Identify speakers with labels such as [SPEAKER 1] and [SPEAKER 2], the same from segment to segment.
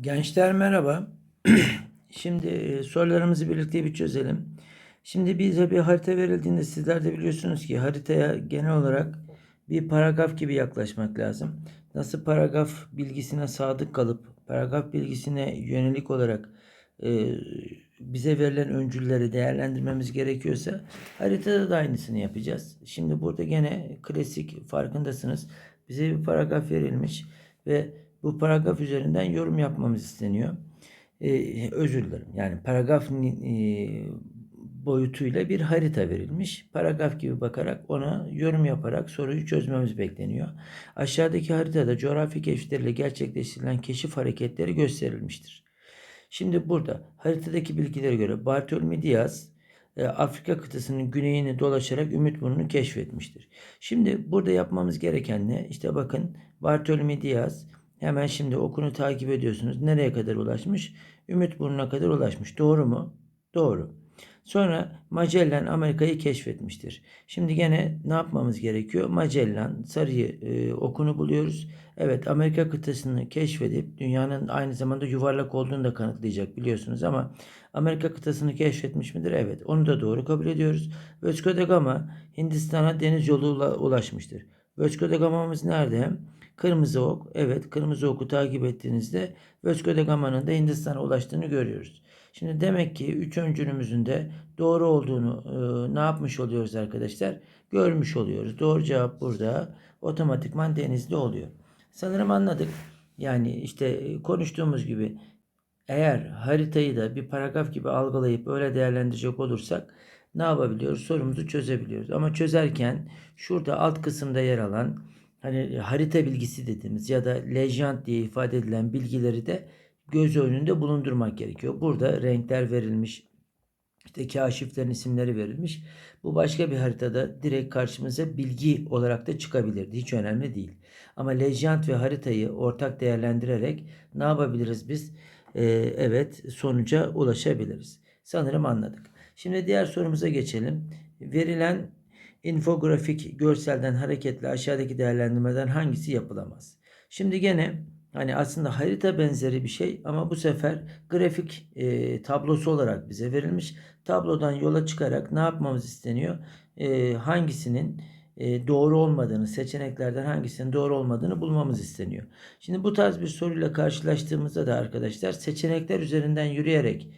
[SPEAKER 1] Gençler merhaba. Şimdi e, sorularımızı birlikte bir çözelim. Şimdi bize bir harita verildiğinde sizler de biliyorsunuz ki haritaya genel olarak bir paragraf gibi yaklaşmak lazım. Nasıl paragraf bilgisine sadık kalıp paragraf bilgisine yönelik olarak e, bize verilen öncülleri değerlendirmemiz gerekiyorsa haritada da aynısını yapacağız. Şimdi burada gene klasik farkındasınız. Bize bir paragraf verilmiş ve bu paragraf üzerinden yorum yapmamız isteniyor. Ee, özür dilerim. Yani paragraf e, boyutuyla bir harita verilmiş. Paragraf gibi bakarak ona yorum yaparak soruyu çözmemiz bekleniyor. Aşağıdaki haritada coğrafi keşiflerle gerçekleştirilen keşif hareketleri gösterilmiştir. Şimdi burada haritadaki bilgilere göre Bartolome Diaz e, Afrika kıtasının güneyini dolaşarak Ümit Burnu'nu keşfetmiştir. Şimdi burada yapmamız gereken ne? İşte bakın Bartolome Diaz hemen şimdi okunu takip ediyorsunuz. Nereye kadar ulaşmış? Ümit Burnu'na kadar ulaşmış. Doğru mu? Doğru. Sonra Magellan Amerika'yı keşfetmiştir. Şimdi gene ne yapmamız gerekiyor? Magellan sarıyı e, okunu buluyoruz. Evet Amerika kıtasını keşfedip dünyanın aynı zamanda yuvarlak olduğunu da kanıtlayacak biliyorsunuz ama Amerika kıtasını keşfetmiş midir? Evet. Onu da doğru kabul ediyoruz. Vasco da Gama Hindistan'a deniz yoluyla ulaşmıştır. Vasco da Gama'mız nerede? Kırmızı ok. Evet kırmızı oku takip ettiğinizde Vasco da Gama'nın da Hindistan'a ulaştığını görüyoruz. Şimdi demek ki üç öncülümüzün de doğru olduğunu e, ne yapmış oluyoruz arkadaşlar? Görmüş oluyoruz. Doğru cevap burada otomatikman denizli oluyor. Sanırım anladık. Yani işte e, konuştuğumuz gibi eğer haritayı da bir paragraf gibi algılayıp öyle değerlendirecek olursak ne yapabiliyoruz? Sorumuzu çözebiliyoruz. Ama çözerken şurada alt kısımda yer alan hani harita bilgisi dediğimiz ya da legend diye ifade edilen bilgileri de göz önünde bulundurmak gerekiyor. Burada renkler verilmiş, işte kaşiflerin isimleri verilmiş. Bu başka bir haritada direkt karşımıza bilgi olarak da çıkabilirdi. Hiç önemli değil. Ama legend ve haritayı ortak değerlendirerek ne yapabiliriz biz? Ee, evet sonuca ulaşabiliriz. Sanırım anladık. Şimdi diğer sorumuza geçelim. Verilen infografik görselden hareketle aşağıdaki değerlendirmeden hangisi yapılamaz? Şimdi gene Hani aslında harita benzeri bir şey ama bu sefer grafik e, tablosu olarak bize verilmiş. Tablodan yola çıkarak ne yapmamız isteniyor? E, hangisinin e, doğru olmadığını, seçeneklerden hangisinin doğru olmadığını bulmamız isteniyor. Şimdi bu tarz bir soruyla karşılaştığımızda da arkadaşlar seçenekler üzerinden yürüyerek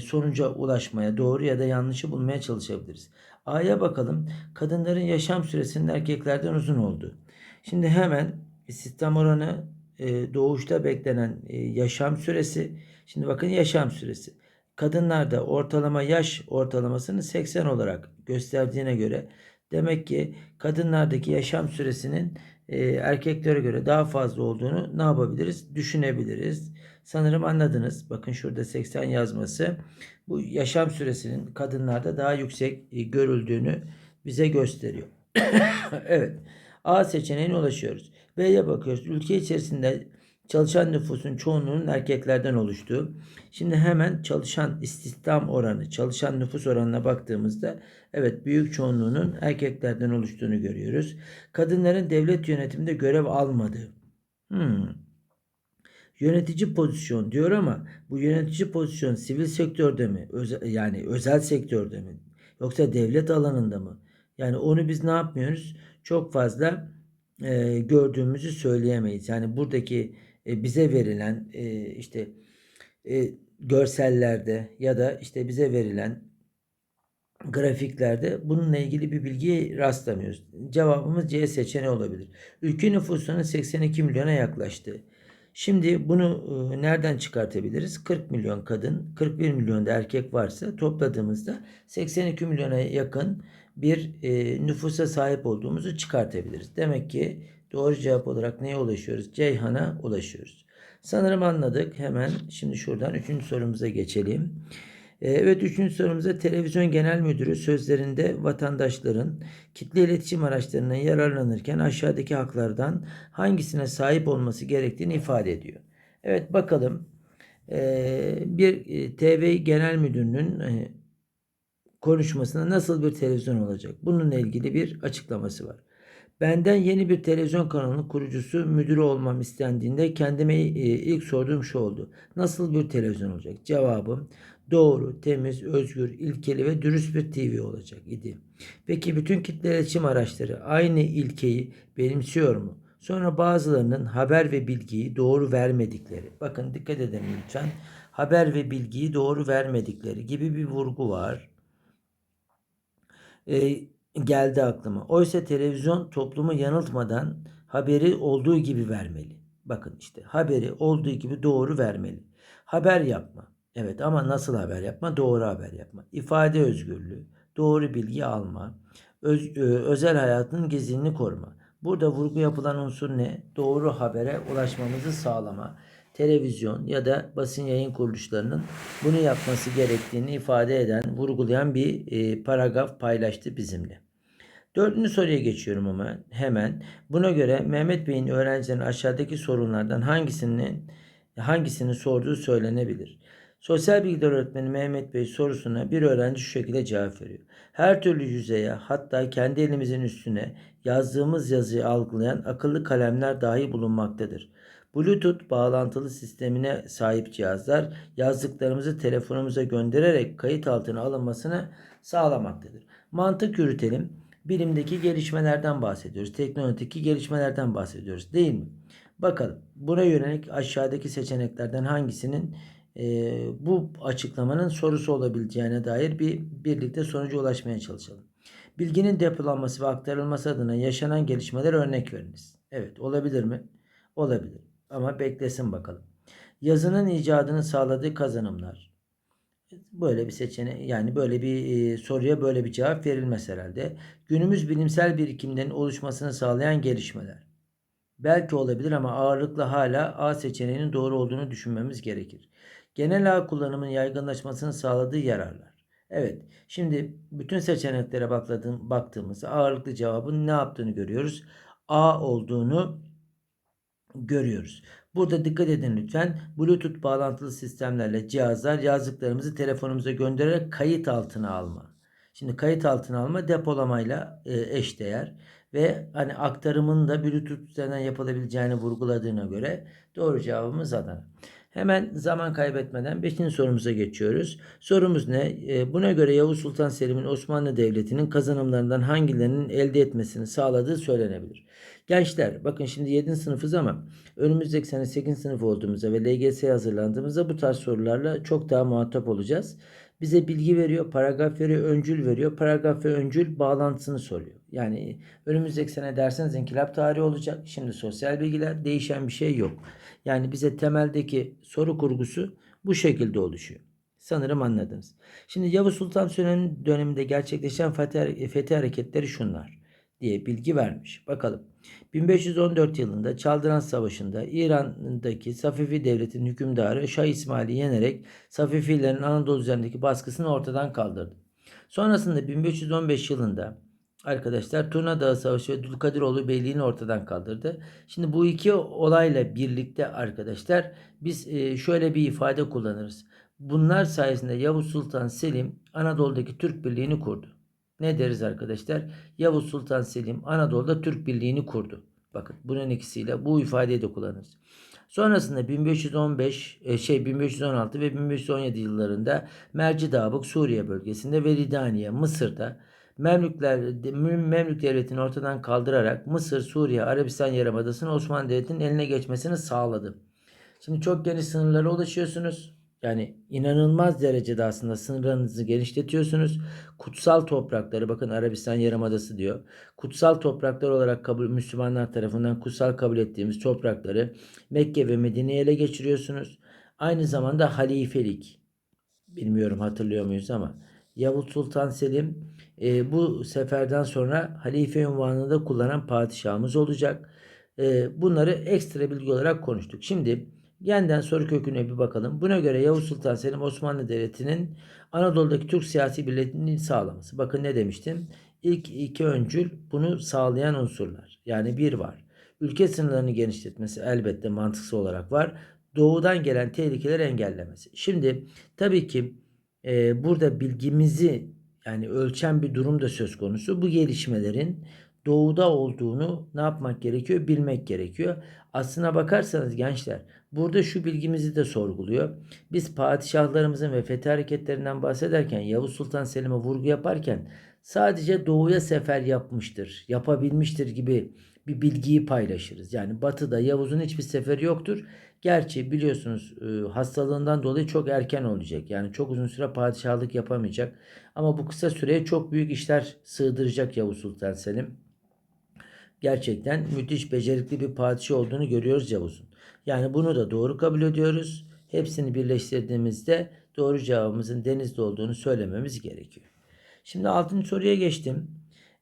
[SPEAKER 1] sonuca ulaşmaya, doğru ya da yanlışı bulmaya çalışabiliriz. A'ya bakalım. Kadınların yaşam süresinin erkeklerden uzun oldu. Şimdi hemen sistem oranı e, doğuşta beklenen e, yaşam süresi. Şimdi bakın yaşam süresi. Kadınlarda ortalama yaş ortalamasını 80 olarak gösterdiğine göre demek ki kadınlardaki yaşam süresinin e, erkeklere göre daha fazla olduğunu ne yapabiliriz? Düşünebiliriz. Sanırım anladınız. Bakın şurada 80 yazması. Bu yaşam süresinin kadınlarda daha yüksek görüldüğünü bize gösteriyor. evet. A seçeneğine ulaşıyoruz. B'ye bakıyoruz. Ülke içerisinde çalışan nüfusun çoğunluğunun erkeklerden oluştuğu. Şimdi hemen çalışan istihdam oranı, çalışan nüfus oranına baktığımızda evet büyük çoğunluğunun erkeklerden oluştuğunu görüyoruz. Kadınların devlet yönetiminde görev almadığı. Hmm. Yönetici pozisyon diyor ama bu yönetici pozisyon sivil sektörde mi? Özel, yani özel sektörde mi? Yoksa devlet alanında mı? Yani onu biz ne yapmıyoruz? Çok fazla e, gördüğümüzü söyleyemeyiz. Yani buradaki e, bize verilen e, işte e, görsellerde ya da işte bize verilen grafiklerde bununla ilgili bir bilgiye rastlamıyoruz. Cevabımız C seçeneği olabilir. Ülke nüfusunun 82 milyona yaklaştı. Şimdi bunu e, nereden çıkartabiliriz? 40 milyon kadın, 41 milyon da erkek varsa topladığımızda 82 milyona yakın bir e, nüfusa sahip olduğumuzu çıkartabiliriz. Demek ki doğru cevap olarak neye ulaşıyoruz? Ceyhan'a ulaşıyoruz. Sanırım anladık. Hemen şimdi şuradan üçüncü sorumuza geçelim. E, evet üçüncü sorumuza televizyon genel müdürü sözlerinde vatandaşların kitle iletişim araçlarından yararlanırken aşağıdaki haklardan hangisine sahip olması gerektiğini ifade ediyor. Evet bakalım e, bir e, TV genel müdürünün konuşmasında nasıl bir televizyon olacak? Bununla ilgili bir açıklaması var. Benden yeni bir televizyon kanalının kurucusu, müdürü olmam istendiğinde kendime e, ilk sorduğum şu oldu. Nasıl bir televizyon olacak? Cevabım doğru, temiz, özgür, ilkeli ve dürüst bir TV olacak idi. Peki bütün kitle iletişim araçları aynı ilkeyi benimsiyor mu? Sonra bazılarının haber ve bilgiyi doğru vermedikleri. Bakın dikkat edin lütfen. Haber ve bilgiyi doğru vermedikleri gibi bir vurgu var. Ee, geldi aklıma. Oysa televizyon toplumu yanıltmadan haberi olduğu gibi vermeli. Bakın işte haberi olduğu gibi doğru vermeli. Haber yapma. Evet ama nasıl haber yapma? Doğru haber yapma. İfade özgürlüğü, doğru bilgi alma, öz, ö, özel hayatın gizliliğini koruma. Burada vurgu yapılan unsur ne? Doğru habere ulaşmamızı sağlama. Televizyon ya da basın yayın kuruluşlarının bunu yapması gerektiğini ifade eden, vurgulayan bir e, paragraf paylaştı bizimle. Dördüncü soruya geçiyorum ama hemen. Buna göre Mehmet Bey'in öğrencilerin aşağıdaki sorunlardan hangisinin hangisini sorduğu söylenebilir. Sosyal bilgiler öğretmeni Mehmet Bey sorusuna bir öğrenci şu şekilde cevap veriyor. Her türlü yüzeye hatta kendi elimizin üstüne yazdığımız yazıyı algılayan akıllı kalemler dahi bulunmaktadır. Bluetooth bağlantılı sistemine sahip cihazlar yazdıklarımızı telefonumuza göndererek kayıt altına alınmasını sağlamaktadır. Mantık yürütelim. Bilimdeki gelişmelerden bahsediyoruz. Teknolojideki gelişmelerden bahsediyoruz değil mi? Bakalım buna yönelik aşağıdaki seçeneklerden hangisinin e, bu açıklamanın sorusu olabileceğine dair bir birlikte sonuca ulaşmaya çalışalım. Bilginin depolanması ve aktarılması adına yaşanan gelişmeler örnek veriniz. Evet olabilir mi? Olabilir. Ama beklesin bakalım. Yazının icadını sağladığı kazanımlar. Böyle bir seçenek yani böyle bir e, soruya böyle bir cevap verilmez herhalde. Günümüz bilimsel birikimlerin oluşmasını sağlayan gelişmeler. Belki olabilir ama ağırlıkla hala A seçeneğinin doğru olduğunu düşünmemiz gerekir. Genel ağ kullanımının yaygınlaşmasını sağladığı yararlar. Evet, şimdi bütün seçeneklere baktığımızda ağırlıklı cevabın ne yaptığını görüyoruz. A olduğunu görüyoruz. Burada dikkat edin lütfen. Bluetooth bağlantılı sistemlerle cihazlar yazdıklarımızı telefonumuza göndererek kayıt altına alma. Şimdi kayıt altına alma depolamayla e, eşdeğer ve hani aktarımın da Bluetooth üzerinden yapılabileceğini vurguladığına göre doğru cevabımız Adana. Hemen zaman kaybetmeden 5. sorumuza geçiyoruz. Sorumuz ne? E, buna göre Yavuz Sultan Selim'in Osmanlı Devleti'nin kazanımlarından hangilerinin elde etmesini sağladığı söylenebilir. Gençler bakın şimdi 7. sınıfız ama önümüzdeki sene 8. sınıf olduğumuzda ve LGS'ye hazırlandığımızda bu tarz sorularla çok daha muhatap olacağız. Bize bilgi veriyor, paragraf veriyor, öncül veriyor. Paragraf ve öncül bağlantısını soruyor. Yani önümüzdeki sene derseniz inkılap tarihi olacak. Şimdi sosyal bilgiler değişen bir şey yok. Yani bize temeldeki soru kurgusu bu şekilde oluşuyor. Sanırım anladınız. Şimdi Yavuz Sultan Süleyman döneminde gerçekleşen fethi hareketleri şunlar diye bilgi vermiş. Bakalım. 1514 yılında Çaldıran Savaşı'nda İran'daki Safifi Devleti'nin hükümdarı Şah İsmail'i yenerek Safifilerin Anadolu üzerindeki baskısını ortadan kaldırdı. Sonrasında 1515 yılında arkadaşlar Turna Dağı Savaşı ve Dulkadiroğlu Beyliğini ortadan kaldırdı. Şimdi bu iki olayla birlikte arkadaşlar biz e, şöyle bir ifade kullanırız. Bunlar sayesinde Yavuz Sultan Selim Anadolu'daki Türk Birliği'ni kurdu. Ne deriz arkadaşlar? Yavuz Sultan Selim Anadolu'da Türk Birliği'ni kurdu. Bakın bunun ikisiyle bu ifadeyi de kullanırız. Sonrasında 1515 e, şey 1516 ve 1517 yıllarında Mercidabık Suriye bölgesinde ve Ridaniye Mısır'da Memlükler Memlük devletini ortadan kaldırarak Mısır, Suriye, Arabistan Yarımadası'nı Osmanlı Devleti'nin eline geçmesini sağladı. Şimdi çok geniş sınırlara ulaşıyorsunuz. Yani inanılmaz derecede aslında sınırlarınızı genişletiyorsunuz. Kutsal toprakları bakın Arabistan Yarımadası diyor. Kutsal topraklar olarak kabul Müslümanlar tarafından kutsal kabul ettiğimiz toprakları Mekke ve Medine'ye ele geçiriyorsunuz. Aynı zamanda halifelik. Bilmiyorum hatırlıyor muyuz ama Yavuz Sultan Selim e, bu seferden sonra halife unvanını da kullanan padişahımız olacak. E, bunları ekstra bilgi olarak konuştuk. Şimdi Yeniden soru köküne bir bakalım. Buna göre Yavuz Sultan Selim Osmanlı Devleti'nin Anadolu'daki Türk siyasi birliğini sağlaması. Bakın ne demiştim? İlk iki öncül bunu sağlayan unsurlar. Yani bir var. Ülke sınırlarını genişletmesi elbette mantıksal olarak var. Doğudan gelen tehlikeleri engellemesi. Şimdi tabii ki e, burada bilgimizi yani ölçen bir durum da söz konusu. Bu gelişmelerin doğuda olduğunu ne yapmak gerekiyor? Bilmek gerekiyor. Aslına bakarsanız gençler burada şu bilgimizi de sorguluyor. Biz padişahlarımızın ve fethi hareketlerinden bahsederken Yavuz Sultan Selim'e vurgu yaparken sadece doğuya sefer yapmıştır, yapabilmiştir gibi bir bilgiyi paylaşırız. Yani batıda Yavuz'un hiçbir seferi yoktur. Gerçi biliyorsunuz e, hastalığından dolayı çok erken olacak. Yani çok uzun süre padişahlık yapamayacak. Ama bu kısa süreye çok büyük işler sığdıracak Yavuz Sultan Selim. Gerçekten müthiş becerikli bir padişah olduğunu görüyoruz Yavuz'un. Yani bunu da doğru kabul ediyoruz. Hepsini birleştirdiğimizde doğru cevabımızın denizde olduğunu söylememiz gerekiyor. Şimdi 6. soruya geçtim.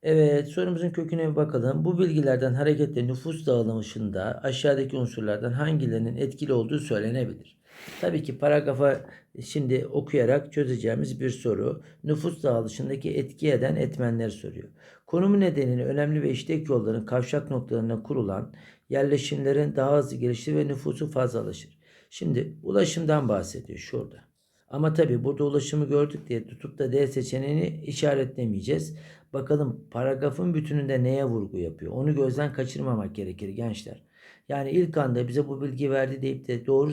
[SPEAKER 1] Evet sorumuzun köküne bir bakalım. Bu bilgilerden hareketle nüfus dağılışında aşağıdaki unsurlardan hangilerinin etkili olduğu söylenebilir. Tabii ki paragrafa şimdi okuyarak çözeceğimiz bir soru. Nüfus dağılışındaki etki eden etmenleri soruyor. Konumu nedeniyle önemli ve işlek yolların kavşak noktalarına kurulan yerleşimlerin daha hızlı gelişir ve nüfusu fazlalaşır. Şimdi ulaşımdan bahsediyor şurada. Ama tabii burada ulaşımı gördük diye tutup da D seçeneğini işaretlemeyeceğiz. Bakalım paragrafın bütününde neye vurgu yapıyor? Onu gözden kaçırmamak gerekir gençler. Yani ilk anda bize bu bilgi verdi deyip de doğru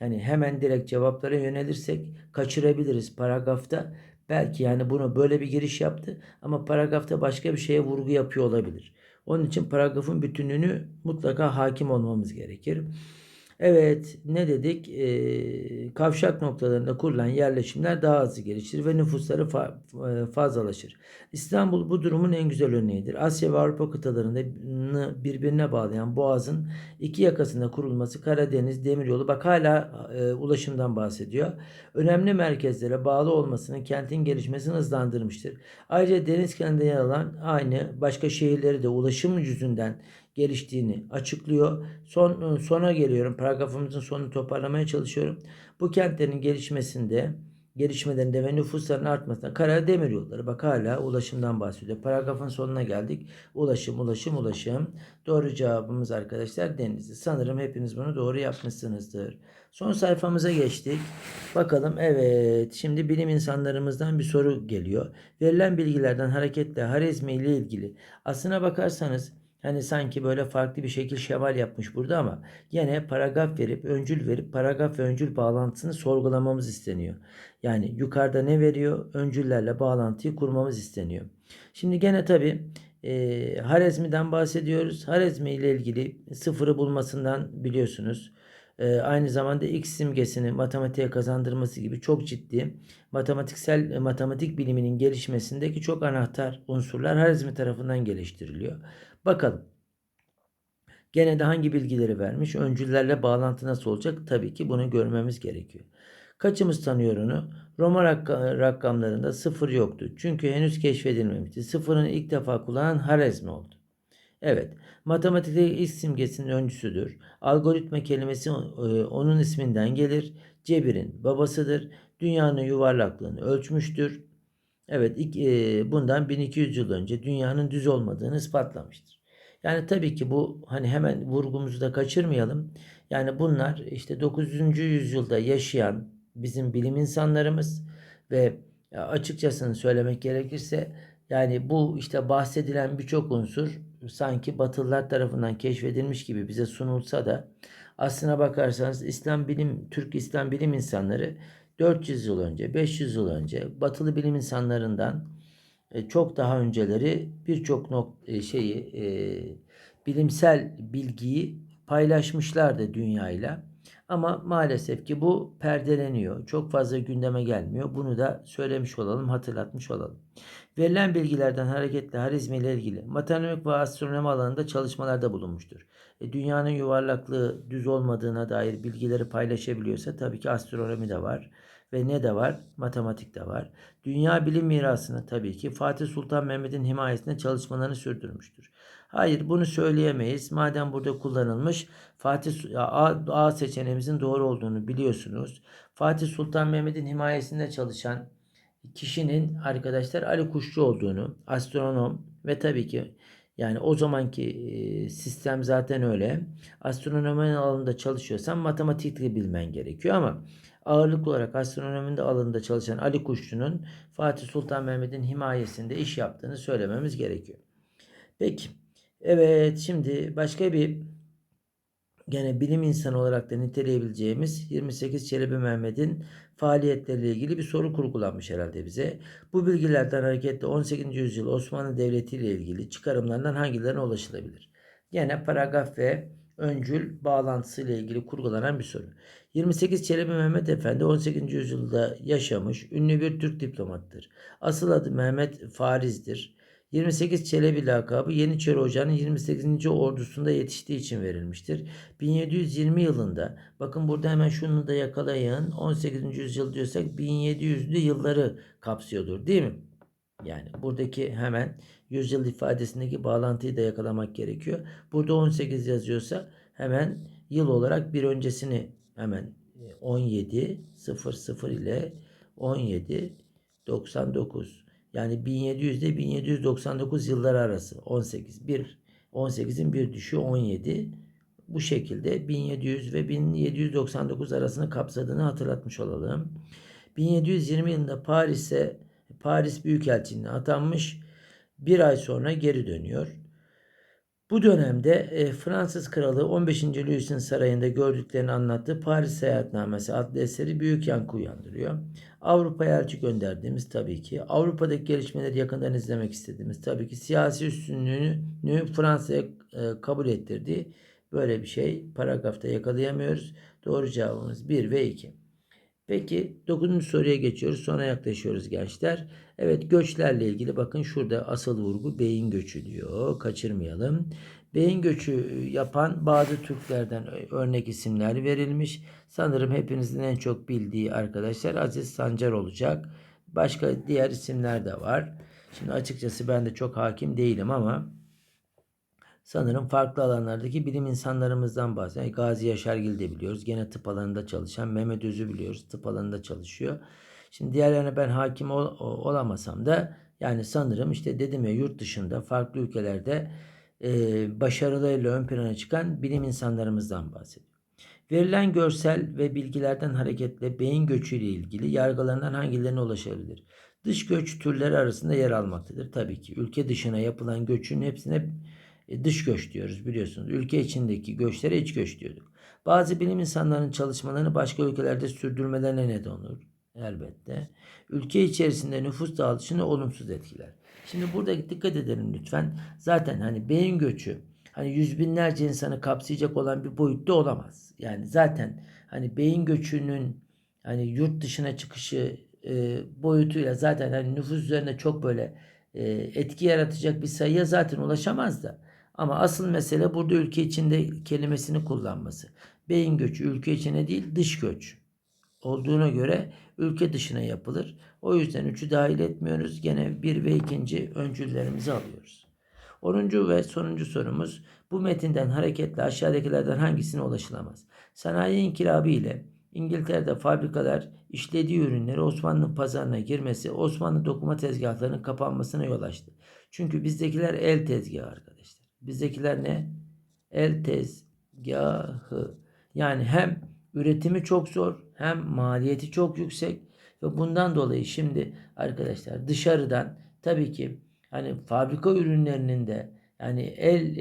[SPEAKER 1] yani hemen direkt cevaplara yönelirsek kaçırabiliriz paragrafta. Belki yani bunu böyle bir giriş yaptı ama paragrafta başka bir şeye vurgu yapıyor olabilir. Onun için paragrafın bütünlüğünü mutlaka hakim olmamız gerekir. Evet ne dedik? Ee, kavşak noktalarında kurulan yerleşimler daha hızlı gelişir ve nüfusları fa- e, fazlalaşır. İstanbul bu durumun en güzel örneğidir. Asya ve Avrupa kıtalarında birbirine bağlayan boğazın iki yakasında kurulması Karadeniz demiryolu bak hala e, ulaşımdan bahsediyor. Önemli merkezlere bağlı olmasının kentin gelişmesini hızlandırmıştır. Ayrıca deniz kenarında yer alan aynı başka şehirleri de ulaşım yüzünden geliştiğini açıklıyor. Son sona geliyorum. Paragrafımızın sonunu toparlamaya çalışıyorum. Bu kentlerin gelişmesinde gelişmelerinde ve nüfusların artmasında kara demir yolları bak hala ulaşımdan bahsediyor. Paragrafın sonuna geldik. Ulaşım, ulaşım, ulaşım. Doğru cevabımız arkadaşlar denizli. Sanırım hepiniz bunu doğru yapmışsınızdır. Son sayfamıza geçtik. Bakalım evet şimdi bilim insanlarımızdan bir soru geliyor. Verilen bilgilerden hareketle Harizmi ile ilgili aslına bakarsanız Hani sanki böyle farklı bir şekil şeval yapmış burada ama yine paragraf verip öncül verip paragraf ve öncül bağlantısını sorgulamamız isteniyor. Yani yukarıda ne veriyor? Öncüllerle bağlantıyı kurmamız isteniyor. Şimdi gene tabi e, Harezmi'den bahsediyoruz. Harezmi ile ilgili sıfırı bulmasından biliyorsunuz. E, aynı zamanda X simgesini matematiğe kazandırması gibi çok ciddi matematiksel e, matematik biliminin gelişmesindeki çok anahtar unsurlar Harezmi tarafından geliştiriliyor. Bakalım. Gene de hangi bilgileri vermiş? Öncüllerle bağlantı nasıl olacak? Tabii ki bunu görmemiz gerekiyor. Kaçımız tanıyor onu? Roma rakamlarında sıfır yoktu. Çünkü henüz keşfedilmemişti. Sıfırın ilk defa kullanan Harezmi oldu. Evet, matematikte ilk simgesinin öncüsüdür. Algoritma kelimesi e, onun isminden gelir. Cebir'in babasıdır. Dünyanın yuvarlaklığını ölçmüştür. Evet e, bundan 1200 yıl önce dünyanın düz olmadığını ispatlamıştır. Yani tabii ki bu hani hemen vurgumuzu da kaçırmayalım. Yani bunlar işte 9. yüzyılda yaşayan bizim bilim insanlarımız ve açıkçasını söylemek gerekirse yani bu işte bahsedilen birçok unsur sanki Batılılar tarafından keşfedilmiş gibi bize sunulsa da aslına bakarsanız İslam bilim Türk İslam bilim insanları 400 yıl önce, 500 yıl önce batılı bilim insanlarından e, çok daha önceleri birçok nok şeyi e, bilimsel bilgiyi paylaşmışlardı dünyayla. Ama maalesef ki bu perdeleniyor. Çok fazla gündeme gelmiyor. Bunu da söylemiş olalım, hatırlatmış olalım. Verilen bilgilerden hareketle harizmi ile ilgili matematik ve astronomi alanında çalışmalarda bulunmuştur. E, dünyanın yuvarlaklığı düz olmadığına dair bilgileri paylaşabiliyorsa tabii ki astronomi de var ve ne de var? Matematik de var. Dünya bilim mirasını tabii ki Fatih Sultan Mehmet'in himayesinde çalışmalarını sürdürmüştür. Hayır bunu söyleyemeyiz. Madem burada kullanılmış Fatih A, A seçeneğimizin doğru olduğunu biliyorsunuz. Fatih Sultan Mehmet'in himayesinde çalışan kişinin arkadaşlar Ali Kuşçu olduğunu, astronom ve tabii ki yani o zamanki sistem zaten öyle. Astronomi alanında çalışıyorsan matematikli bilmen gerekiyor ama ağırlıklı olarak astronomide alanında çalışan Ali Kuşçu'nun Fatih Sultan Mehmet'in himayesinde iş yaptığını söylememiz gerekiyor. Peki. Evet şimdi başka bir gene bilim insanı olarak da niteleyebileceğimiz 28 Çelebi Mehmet'in faaliyetleriyle ilgili bir soru kurgulanmış herhalde bize. Bu bilgilerden hareketle 18. yüzyıl Osmanlı Devleti ile ilgili çıkarımlarından hangilerine ulaşılabilir? Gene paragraf ve öncül bağlantısı ile ilgili kurgulanan bir soru. 28 Çelebi Mehmet Efendi 18. yüzyılda yaşamış ünlü bir Türk diplomattır. Asıl adı Mehmet Fariz'dir. 28 Çelebi lakabı Yeniçeri Ocağı'nın 28. ordusunda yetiştiği için verilmiştir. 1720 yılında bakın burada hemen şunu da yakalayın. 18. yüzyıl diyorsak 1700'lü yılları kapsıyordur değil mi? Yani buradaki hemen yüzyıl ifadesindeki bağlantıyı da yakalamak gerekiyor. Burada 18 yazıyorsa hemen yıl olarak bir öncesini hemen 17 00 ile 17 99 yani 1700 ile 1799 yılları arası 18 bir 18'in bir düşü 17 bu şekilde 1700 ve 1799 arasını kapsadığını hatırlatmış olalım. 1720 yılında Paris'e Paris Büyükelçiliğine atanmış. Bir ay sonra geri dönüyor. Bu dönemde e, Fransız Kralı 15. Louis'in sarayında gördüklerini anlattığı Paris Seyahatnamesi adlı eseri büyük yankı uyandırıyor. Avrupa'ya elçi gönderdiğimiz tabii ki. Avrupa'daki gelişmeleri yakından izlemek istediğimiz tabii ki. Siyasi üstünlüğünü Fransa'ya e, kabul ettirdiği böyle bir şey paragrafta yakalayamıyoruz. Doğru cevabımız 1 ve 2. Peki 9. soruya geçiyoruz. Sonra yaklaşıyoruz gençler. Evet göçlerle ilgili bakın şurada asıl vurgu beyin göçü diyor. Kaçırmayalım. Beyin göçü yapan bazı Türklerden örnek isimler verilmiş. Sanırım hepinizin en çok bildiği arkadaşlar Aziz Sancar olacak. Başka diğer isimler de var. Şimdi açıkçası ben de çok hakim değilim ama sanırım farklı alanlardaki bilim insanlarımızdan bahsediyor. Gazi Yaşargil de biliyoruz. Gene tıp alanında çalışan Mehmet Öz'ü biliyoruz. Tıp alanında çalışıyor. Şimdi diğerlerine ben hakim ol, olamasam da yani sanırım işte dedim ya yurt dışında farklı ülkelerde e, başarılarıyla ön plana çıkan bilim insanlarımızdan bahsediyor. Verilen görsel ve bilgilerden hareketle beyin göçüyle ilgili yargılarından hangilerine ulaşabilir? Dış göç türleri arasında yer almaktadır. Tabii ki ülke dışına yapılan göçün hepsine dış göç diyoruz biliyorsunuz. Ülke içindeki göçlere iç göç diyorduk. Bazı bilim insanlarının çalışmalarını başka ülkelerde sürdürmelerine neden olur. Elbette. Ülke içerisinde nüfus dağılışını olumsuz etkiler. Şimdi burada dikkat edelim lütfen. Zaten hani beyin göçü hani yüz binlerce insanı kapsayacak olan bir boyutta olamaz. Yani zaten hani beyin göçünün hani yurt dışına çıkışı e, boyutuyla zaten hani nüfus üzerinde çok böyle e, etki yaratacak bir sayıya zaten ulaşamaz da. Ama asıl mesele burada ülke içinde kelimesini kullanması. Beyin göçü ülke içine değil dış göç olduğuna göre ülke dışına yapılır. O yüzden üçü dahil etmiyoruz. Gene bir ve ikinci öncüllerimizi alıyoruz. 10. ve sonuncu sorumuz bu metinden hareketle aşağıdakilerden hangisine ulaşılamaz? Sanayi inkılabı ile İngiltere'de fabrikalar işlediği ürünleri Osmanlı pazarına girmesi Osmanlı dokuma tezgahlarının kapanmasına yol açtı. Çünkü bizdekiler el tezgahı arkadaşlar. Bizdekiler ne? El tezgahı. Yani hem üretimi çok zor hem maliyeti çok yüksek ve bundan dolayı şimdi arkadaşlar dışarıdan tabii ki hani fabrika ürünlerinin de yani el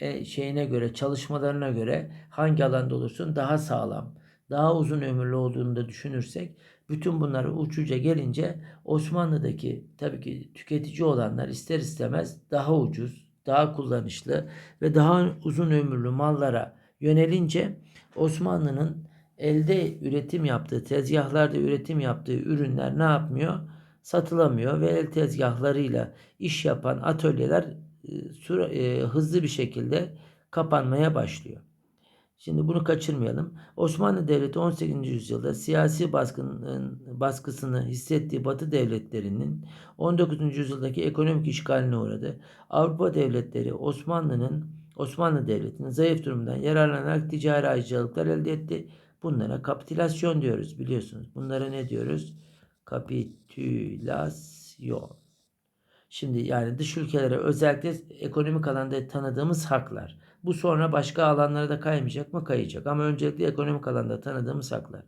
[SPEAKER 1] e, şeyine göre çalışmalarına göre hangi alanda olursun daha sağlam, daha uzun ömürlü olduğunu da düşünürsek bütün bunları uçuca gelince Osmanlı'daki tabii ki tüketici olanlar ister istemez daha ucuz, daha kullanışlı ve daha uzun ömürlü mallara yönelince Osmanlı'nın elde üretim yaptığı, tezgahlarda üretim yaptığı ürünler ne yapmıyor? Satılamıyor ve el tezgahlarıyla iş yapan atölyeler e, e, hızlı bir şekilde kapanmaya başlıyor. Şimdi bunu kaçırmayalım. Osmanlı Devleti 18. yüzyılda siyasi baskının baskısını hissettiği Batı devletlerinin 19. yüzyıldaki ekonomik işgaline uğradı. Avrupa devletleri Osmanlı'nın Osmanlı Devleti'nin zayıf durumundan yararlanarak ticari ayrıcalıklar elde etti. Bunlara kapitülasyon diyoruz biliyorsunuz. Bunlara ne diyoruz? Kapitülasyon. Şimdi yani dış ülkelere özellikle ekonomik alanda tanıdığımız haklar. Bu sonra başka alanlara da kaymayacak mı? Kayacak. Ama öncelikle ekonomik alanda tanıdığımız haklar.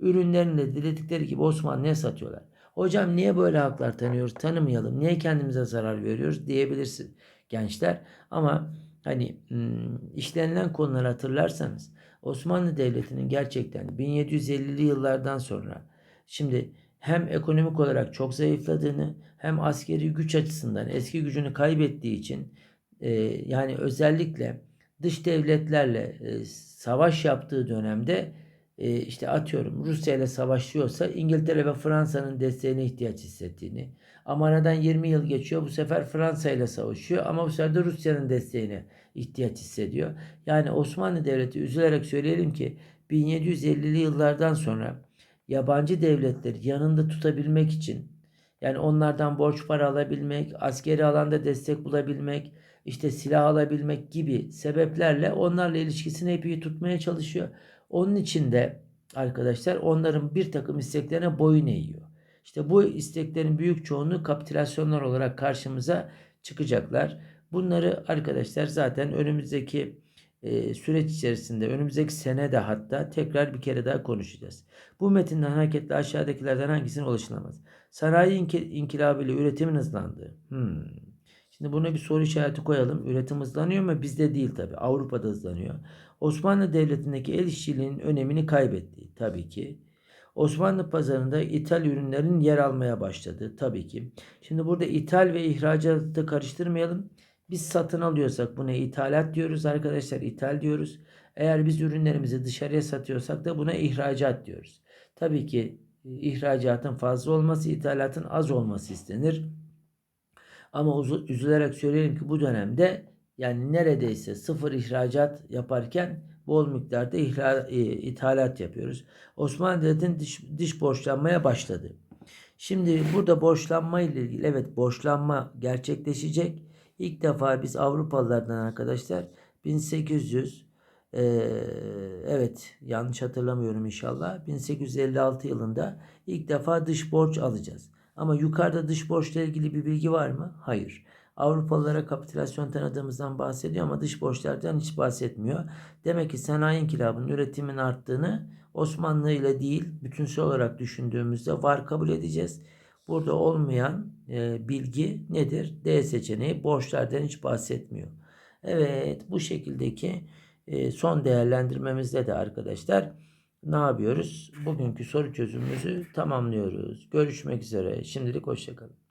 [SPEAKER 1] Ürünlerini de diledikleri gibi Osmanlı'ya satıyorlar. Hocam niye böyle haklar tanıyoruz? Tanımayalım. Niye kendimize zarar veriyoruz? Diyebilirsin. gençler. Ama hani hmm, işlenilen konuları hatırlarsanız Osmanlı Devleti'nin gerçekten 1750'li yıllardan sonra şimdi hem ekonomik olarak çok zayıfladığını hem askeri güç açısından eski gücünü kaybettiği için e, yani özellikle dış devletlerle e, savaş yaptığı dönemde e, işte atıyorum Rusya ile savaşıyorsa İngiltere ve Fransa'nın desteğine ihtiyaç hissettiğini ama aradan 20 yıl geçiyor bu sefer Fransa ile savaşıyor ama bu sefer de Rusya'nın desteğine ihtiyaç hissediyor. Yani Osmanlı Devleti üzülerek söyleyelim ki 1750'li yıllardan sonra yabancı devletleri yanında tutabilmek için yani onlardan borç para alabilmek, askeri alanda destek bulabilmek, işte silah alabilmek gibi sebeplerle onlarla ilişkisini hep iyi tutmaya çalışıyor. Onun için de arkadaşlar onların bir takım isteklerine boyun eğiyor. İşte bu isteklerin büyük çoğunluğu kapitülasyonlar olarak karşımıza çıkacaklar. Bunları arkadaşlar zaten önümüzdeki e, süreç içerisinde önümüzdeki sene de hatta tekrar bir kere daha konuşacağız. Bu metinden hareketle aşağıdakilerden hangisine ulaşılamaz? Sanayi inki- inkılabı ile üretimin hızlandığı. Hmm. Şimdi buna bir soru işareti koyalım. Üretim hızlanıyor mu? Bizde değil tabi. Avrupa'da hızlanıyor. Osmanlı Devleti'ndeki el işçiliğinin önemini kaybetti. Tabii ki. Osmanlı pazarında ithal ürünlerin yer almaya başladı. Tabii ki. Şimdi burada ithal ve ihracatı karıştırmayalım. Biz satın alıyorsak buna ithalat diyoruz arkadaşlar. ithal diyoruz. Eğer biz ürünlerimizi dışarıya satıyorsak da buna ihracat diyoruz. Tabii ki e, ihracatın fazla olması, ithalatın az olması istenir. Ama üzülerek söyleyelim ki bu dönemde yani neredeyse sıfır ihracat yaparken bol miktarda ihra, e, ithalat yapıyoruz. Osmanlı Devleti'nin dış, dış borçlanmaya başladı. Şimdi burada borçlanma ile ilgili evet borçlanma gerçekleşecek. İlk defa biz Avrupalılardan arkadaşlar 1800 eee, evet yanlış hatırlamıyorum inşallah 1856 yılında ilk defa dış borç alacağız. Ama yukarıda dış borçla ilgili bir bilgi var mı? Hayır. Avrupalılara kapitülasyon tanıdığımızdan bahsediyor ama dış borçlardan hiç bahsetmiyor. Demek ki sanayi inkılabının üretimin arttığını Osmanlı ile değil bütünsel olarak düşündüğümüzde var kabul edeceğiz. Burada olmayan e, bilgi nedir? D seçeneği borçlardan hiç bahsetmiyor. Evet bu şekildeki e, son değerlendirmemizde de arkadaşlar ne yapıyoruz? Bugünkü soru çözümümüzü tamamlıyoruz. Görüşmek üzere. Şimdilik hoşçakalın.